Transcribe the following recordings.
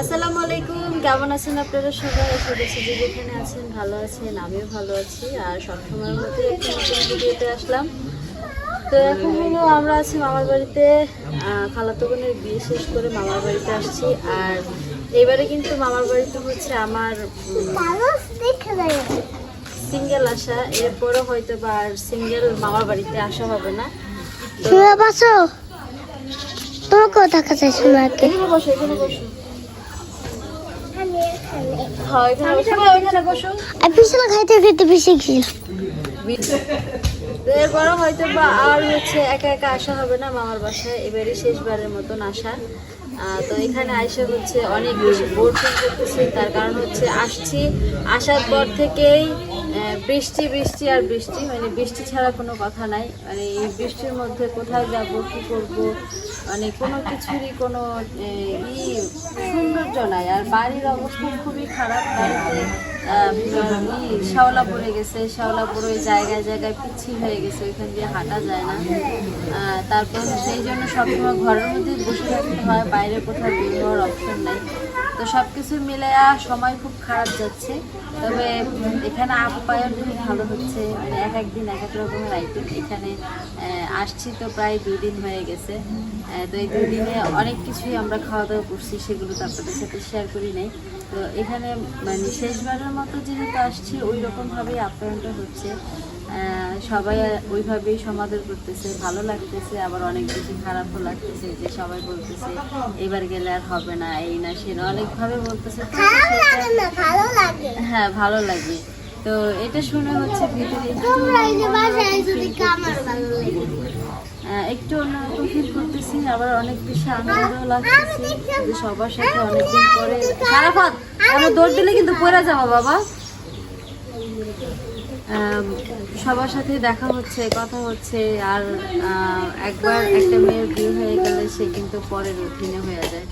আসসালামু আলাইকুম কেমন আছেন আপনারা সবাই? আশা করছি যে যেখানে আছেন ভালো আছেন আমিও ভালো আছি। আর সবসময়ের মতো একটু ভিডিওতে আসলাম। তো এখন হলো আমরা আছি মামার বাড়িতে। খালাতো বোনের বিয়ে শেষ করে মামার বাড়িতে আসছি। আর এবারে কিন্তু মামার বাড়িতে হচ্ছে আমার সিঙ্গেল আসা। এরপরও হয়তো বা আর সিঙ্গেল মামার বাড়িতে আসা হবে না। তো শুনে পাচ্ছো তোমাকেও শোনাকে বসো এখানে বসো। আর পিছনে খাইতে খাইতে বেশি গেছিল এরপরও হয়তো বা আর হচ্ছে একা একা আসা হবে না মামার বাসায়। এবারই শেষবারের মতন আসা। তো এখানে আইসা হচ্ছে অনেক বেশি বোর ফিল তার কারণ হচ্ছে আসছি, আসার পর থেকেই বৃষ্টি বৃষ্টি আর বৃষ্টি। মানে বৃষ্টি ছাড়া কোনো কথা নাই। মানে এই বৃষ্টির মধ্যে কোথায় যাব, কি করব মানে কোনো কিছুরই কোনো ই, সৌন্দর্য নাই। আর বাড়ির অবস্থা খুবই খারাপ বাড়িতে শ্যাওলা পড়ে গেছে, শ্যাওলা পড়ে জায়গায় জায়গায় পিচ্ছিল হয়ে গেছে, ওইখান দিয়ে হাঁটা যায় না। তারপর সেই জন্য সবসময় ঘরের মধ্যে বসে থাকতে হয়, বাইরে কোথাও বের হওয়ার অপশন নেই। তো সব কিছু মিলে সময় খুব খারাপ যাচ্ছে। তবে এখানে আপ্যায়ন খুব ভালো হচ্ছে মানে এক এক দিন এক এক রকমের আইটেম এখানে আসছি তো প্রায় দুই দিন হয়ে গেছে। তো এই দিনে অনেক কিছুই আমরা খাওয়া দাওয়া করছি সেগুলো তো আপনাদের সাথে শেয়ার করি নাই। তো এখানে মানে শেষবারের মতো যেহেতু আসছি ওই রকমভাবেই আপ্যায়নটা হচ্ছে। সবাই ওইভাবেই সমাদর করতেছে ভালো লাগতেছে আবার অনেক বেশি খারাপও লাগতেছে যে সবাই বলতেছে এবার গেলে আর হবে না এই না সে না। অনেকভাবে বলতেছে হ্যাঁ ভালো লাগে। তো এটা শুনে হচ্ছে ভিতরে একটু অন্যরকম আমার ফিল করতেছি, আবার অনেক বেশি আনন্দ লাগতেছে। সবার সাথে অনেকদিন পরে সারাফত আমি দৌড় দিলে কিন্তু পড়ে যাব, বাবা। সবার সাথে দেখা হচ্ছে, কথা হচ্ছে, আর একবার একটা মেয়ের বিয়ে হয়ে গেলে সে কিন্তু পরের অধীনে হয়ে যায়।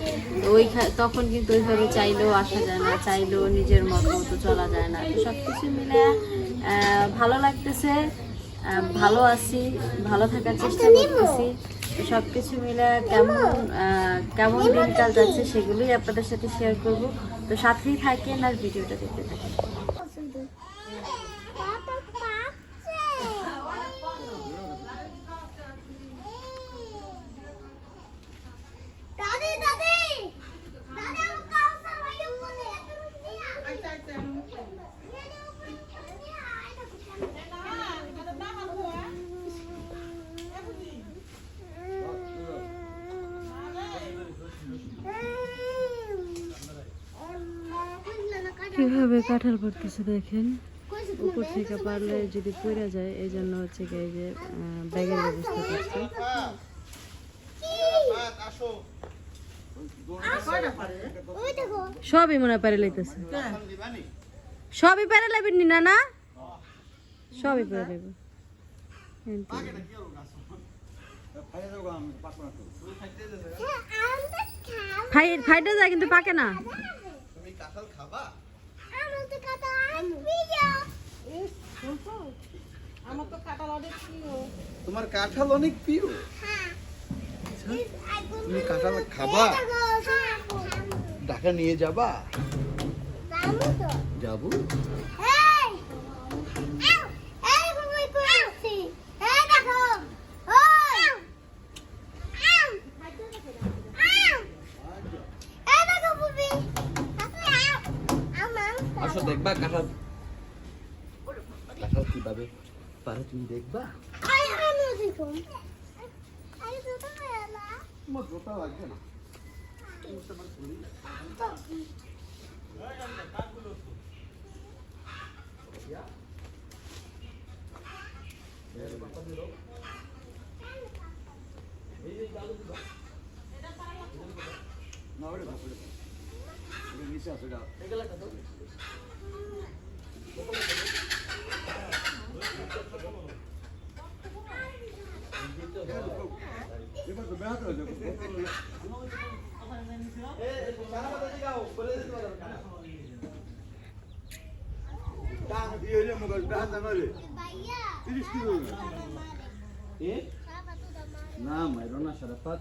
ওই তখন কিন্তু ওইভাবে চাইলেও আসা যায় না, চাইলেও নিজের মতো মতো চলা যায় না। সব কিছু মিলে ভালো লাগতেছে। ভালো আছি ভালো থাকার চেষ্টা করতেছি। সব কিছু মিলে কেমন কেমন দিনকাল যাচ্ছে সেগুলোই আপনাদের সাথে শেয়ার করব। তো সাথেই থাকেন আর ভিডিওটা দেখতে থাকেন। দাদি দাদি দাদি আমার কাউসার ভাইয়া বলে কীভাবে কাঁঠাল পড়তেছে দেখেন? উপর থেকে পারলে যদি পড়ে যায় এই জন্য হচ্ছে কি যে ব্যাগের ব্যবস্থা করছে। সবই মনে পারে লাইতেছে। সবই পারে লাইবেন নি না না সবই পারে লাইবে। ফাই ফাইটা যায় কিন্তু পাকে না। আমার তো কথা ভিডিও তোমার কাঁঠাল অনেক প্রিয়? হ্যাঁ। তুমি কাঁঠাল খাবা? ঢাকা নিয়ে যাবা? যাব এই আউ এই বাবাই কই আছি এই দেখো ওই আউ আউ এই দেখো বুবি আপনি আউ আমার আসো দেখবা কাঁঠাল কাঁঠাল কীভাবে? পারে তুমি দেখবা? আই আমি দেখো আই তো না তোমার জোতা লাগবে না না ওটা না ওটা এটা নিচে আছে এটা এবার তো হয়ে তিরিশ কিলো না মাইরো না সারাফাত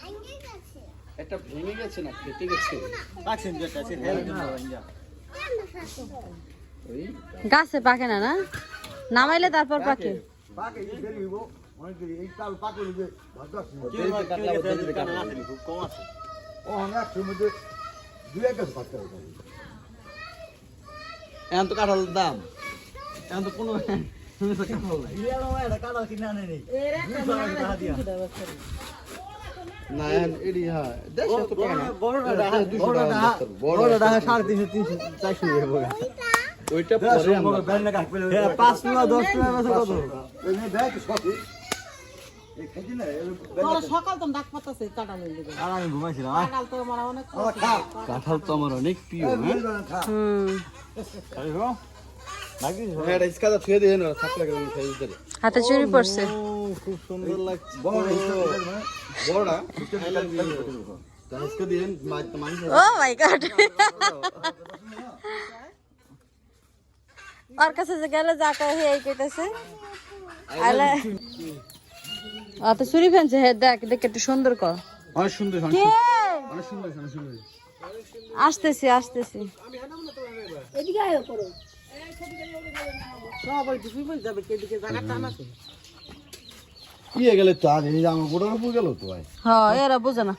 ভাঙে গেছে একটা গেছে না গেছে ওই গাছে পাকে না না? নামাইলে তারপর পাকে। পাকে। এই দেরি হইব অনেক এই কাল পাকে হইবে খুব কম আছে। ও আমরা মধ্যে দুই এক গাছ পাকতে হবে। এখন তো কাঁঠালের দাম। এখন তো কোনো কাঁঠাল তো ওইটা? পাঁচ টাকা দশ টাকা কত? আমার অনেক কাঁঠাল তো আমার অনেক প্রিয় হ্যাঁ? হাতে চুরি পড়ছে। খুব সুন্দর লাগছে। বড় বড়টা তা ইসকা দিয়ে মাছ মাছ ও মাই গড। ওর কাছে যে গেলে যা কয় হে এই কইতাছে আলে। আ তো চুরি ফেনছে হে দেখ দেখ একটু সুন্দর কর। অনেক সুন্দর কে? অনেক সুন্দর অনেক সুন্দর। আসতেছি আসতেছি। হয়ে গেলে তো আজ এই আমার গোড়ার উপর গেল তো ভাই। হ্যাঁ এরা বুঝে না।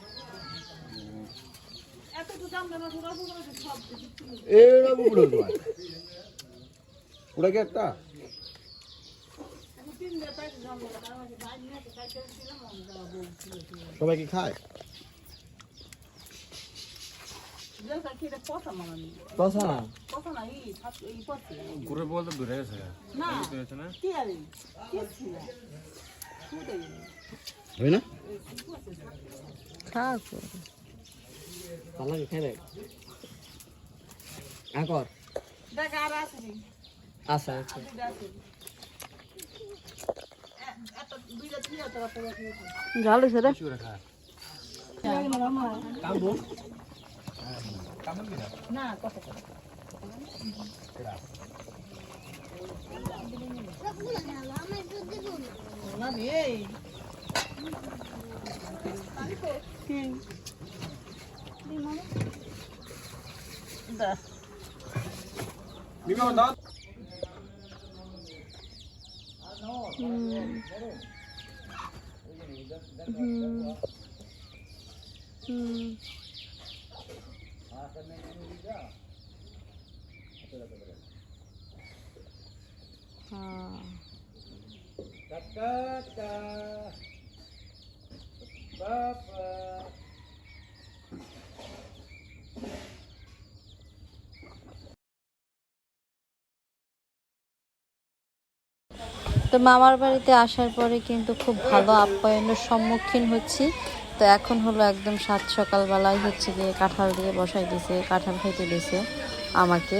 এরা বুড়ো তো ভাই। ওটা কি একটা? সবাই কি খায়? কথা না ঘুরে বলতে দূরে গেছে না কি আরে কি ছিল হয় না খাও ভালো লাগে খাই দেখ আকর দেখ আর আসেনি আচ্ছা আচ্ছা জাল হয়েছে রে না কত কত আমার দুধ দেবো না তো মামার বাড়িতে আসার পরে কিন্তু খুব ভালো আপ্যায়নের সম্মুখীন হচ্ছি। তো এখন হলো একদম সাত সকালবেলায় হচ্ছে গিয়ে কাঁঠাল দিয়ে বসাই দিছে, কাঁঠাল খাইতে দিছে আমাকে।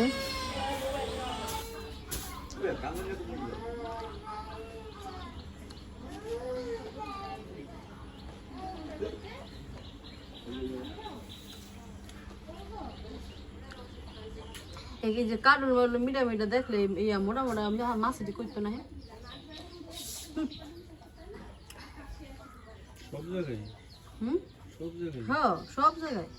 এই যে কার্টুন বলল মিডা মিডা দেখলে ইয়া মোটা মোটা আমি মাছটি করতো না হ্যাঁ সব জায়গায় হুম সব জায়গায় হ্যাঁ সব জায়গায়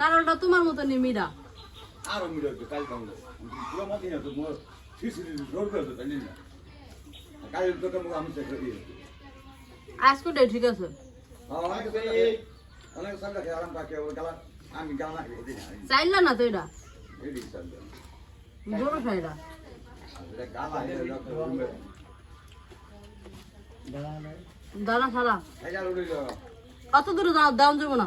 কারণটা তোমার মতো নিমিরা আর আমি রইবে কাল কামলে পুরো মত না তো মোর শিশির রোড করে তো জানি না? কাল তো কেমন আমি চেক করি আজকে ঠিক আছে? অনেক অনেক সঙ্গে আরাম পাকে ও গেলা আমি গেলা না চাইলা না তো এটা? সঙ্গে বড় সাইডা এটা গালা খাইলা উড়ে অত দূরে দাও দাম যাব না।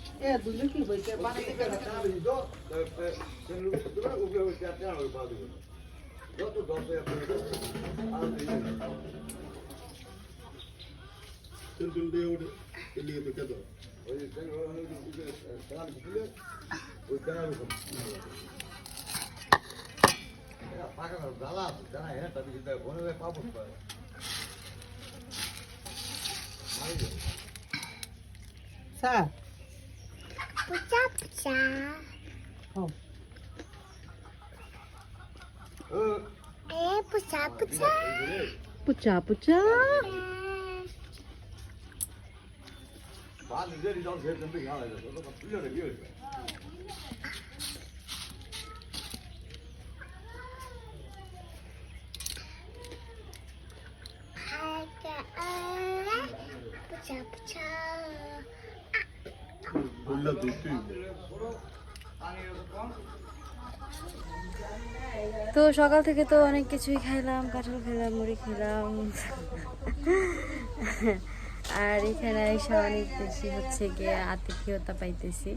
পাশের বাম একবার ছেড়ে দিলে করার কোনো কি নেই এই যে এসে ডাক করে ফেলে ওটা রাখো। ওই যে উদ্যোগ সামনে বান্দা মন্দা তাই তো এ দুলে Bıçak bıçak. Tamam. Ee, bıçak bıçak. Bıçak bıçak. Bazı üzeri dans yerden bir yana. Bak, bir yana bir yana. বললা তুই তুই তো সকাল থেকে তো অনেক কিছুই খাইলাম, কাঁঠাল খেলাম, মুড়ি খেলাম। আর এখানে এসে অনেক বেশি হচ্ছে গিয়ে আতিথেয়তা পাইতেছি।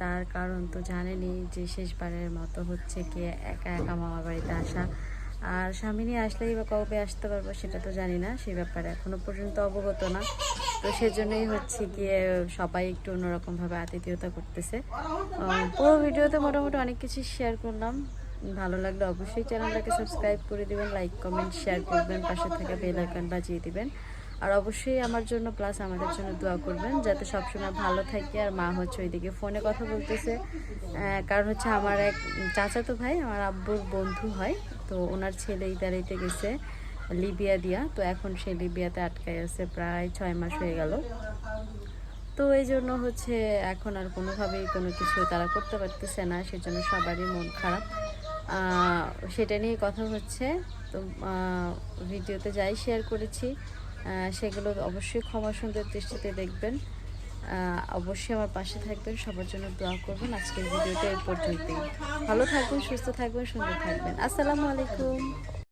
তার কারণ তো জানেনই যে শেষবারের মতো হচ্ছে গিয়ে একা একা মামার বাড়িতে আসা। আর স্বামী নিয়ে আসলেই বা কবে আসতে পারব সেটা তো জানি না সেই ব্যাপারে এখনও পর্যন্ত অবগত না। তো সেজন্যই হচ্ছে গিয়ে সবাই একটু অন্যরকমভাবে আতিথেয়তা করতেছে। পুরো ভিডিওতে মোটামুটি অনেক কিছু শেয়ার করলাম। ভালো লাগলে অবশ্যই চ্যানেলটাকে সাবস্ক্রাইব করে দিবেন লাইক কমেন্ট শেয়ার করবেন, পাশে থাকা বেল বাজিয়ে দিবেন। আর অবশ্যই আমার জন্য প্লাস আমাদের জন্য দোয়া করবেন যাতে সবসময় ভালো থাকে আর মা হচ্ছে ওইদিকে ফোনে কথা বলতেছে। কারণ হচ্ছে আমার এক চাচাতো ভাই, আমার আব্বুর বন্ধু হয়, তো ওনার ছেলে ইতালিতে গেছে, লিবিয়া দিয়া। তো এখন সে লিবিয়াতে আটকায় আছে, প্রায় ছয় মাস হয়ে গেল। তো এই জন্য হচ্ছে এখন আর কোনোভাবেই কোনো কিছু তারা করতে পারতেছে না, সেজন্য সবারই মন খারাপ। সেটা নিয়ে কথা হচ্ছে। তো ভিডিওতে যাই শেয়ার করেছি। সেগুলো অবশ্যই ক্ষমা সুন্দর দৃষ্টিতে দেখবেন। অবশ্যই আমার পাশে থাকবেন, সবার জন্য দোয়া করবেন। আজকের ভিডিওটা এই পর্যন্তই। ভালো থাকবেন, সুস্থ থাকবেন, সুন্দর থাকবেন। আসসালামু আলাইকুম।